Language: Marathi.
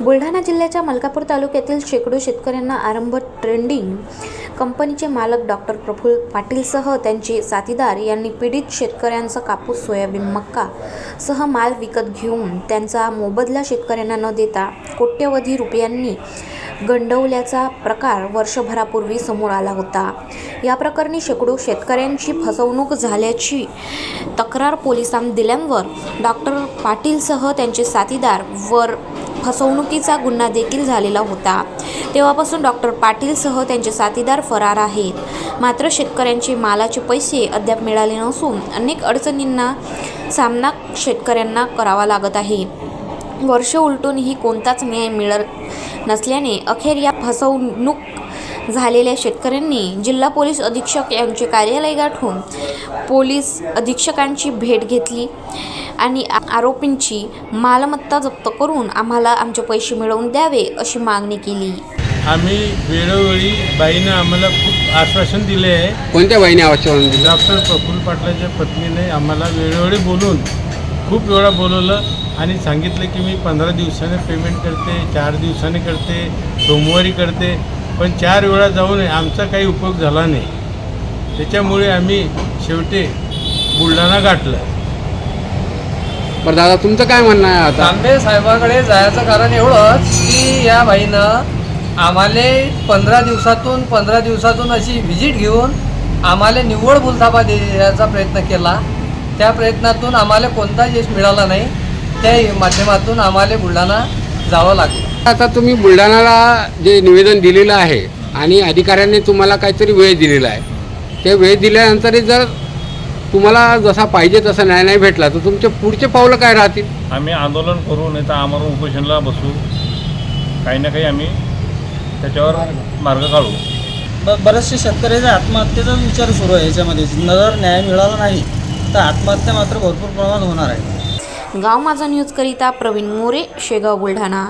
बुलढाणा जिल्ह्याच्या मलकापूर तालुक्यातील शेकडो शेतकऱ्यांना आरंभ ट्रेंडिंग कंपनीचे मालक डॉक्टर प्रफुल्ल पाटीलसह त्यांचे साथीदार यांनी पीडित शेतकऱ्यांचा कापूस सोयाबीन मक्का सह माल विकत घेऊन त्यांचा मोबदला शेतकऱ्यांना न देता कोट्यवधी रुपयांनी गंडवल्याचा प्रकार वर्षभरापूर्वी समोर आला होता. या प्रकरणी शेकडो शेतकऱ्यांची फसवणूक झाल्याची तक्रार पोलिसांना दिल्यावर डॉक्टर पाटीलसह त्यांचे साथीदार वर फसवणुकीचा गुन्हा देखील झालेला होता. तेव्हापासून डॉक्टर पाटीलसह त्यांचे साथीदार फरार आहेत. मात्र शेतकऱ्यांचे मालाचे पैसे अद्याप मिळाले नसून अनेक अडचणींना सामना शेतकऱ्यांना करावा लागत आहे. वर्ष उलटूनही कोणताच न्याय मिळत नसल्याने अखेर या फसवणूक झालेल्या शेतकऱ्यांनी जिल्हा पोलीस अधीक्षक यांचे कार्यालय गाठून पोलीस अधीक्षकांची भेट घेतली आणि आरोपींची मालमत्ता जप्त करून आम्हाला आमचे पैसे मिळवून द्यावे अशी मागणी केली. आम्ही वेळोवेळी बाईनं आम्हाला खूप आश्वासन दिले आहे. कोणत्या बाईने आवाज दिला? डॉक्टर प्रफुल्ल पाटलाच्या पत्नीने आम्हाला वेळोवेळी बोलून खूप वेळा बोलवलं. आणि सांगितलं की मी पंधरा दिवसाने पेमेंट करते चार दिवसाने करते सोमवारी करते पण चार वेळा जाऊन आमचा काही उपयोग झाला नाही. त्याच्यामुळे आम्ही शेवटी बुलढाणा गाठलं. बरं दादा तुमचं काय म्हणणं आहे आता? तांबे साहेबाकडे जायचं कारण एवढंच की या बाईनं आम्हाला पंधरा दिवसातून पंधरा दिवसातून अशी व्हिजिट घेऊन आम्हाला निव्वळ बुलथापा देण्याचा प्रयत्न केला. त्या प्रयत्नातून आम्हाला कोणता यश मिळाला नाही. त्या माध्यमातून आम्हाला बुलढाणा जावं लागलं. आता तुम्ही बुलढाणाला जे निवेदन दिलेलं आहे आणि अधिकाऱ्यांनी तुम्हाला काहीतरी वेळ दिलेला आहे. ते वेळ दिल्यानंतरही जर तुम्हाला जसा पाहिजे तसा न्याय नाही भेटला तर तुमचे पुढचे पावलं काय राहतील? आम्ही आंदोलन करू नाही तर आमरण उपोषणला बसू. काही ना काही आम्ही त्याच्यावर मार्ग काढू. ब बरेचसे शेतकऱ्याच्या आत्महत्येचाच विचार सुरू आहे याच्यामध्ये. जर न्याय मिळाला नाही तर आत्महत्या मात्र भरपूर प्रमाणात होणार आहे. गाव माझा न्यूजकरिता प्रवीण मोरे शेगाव बुलढाणा.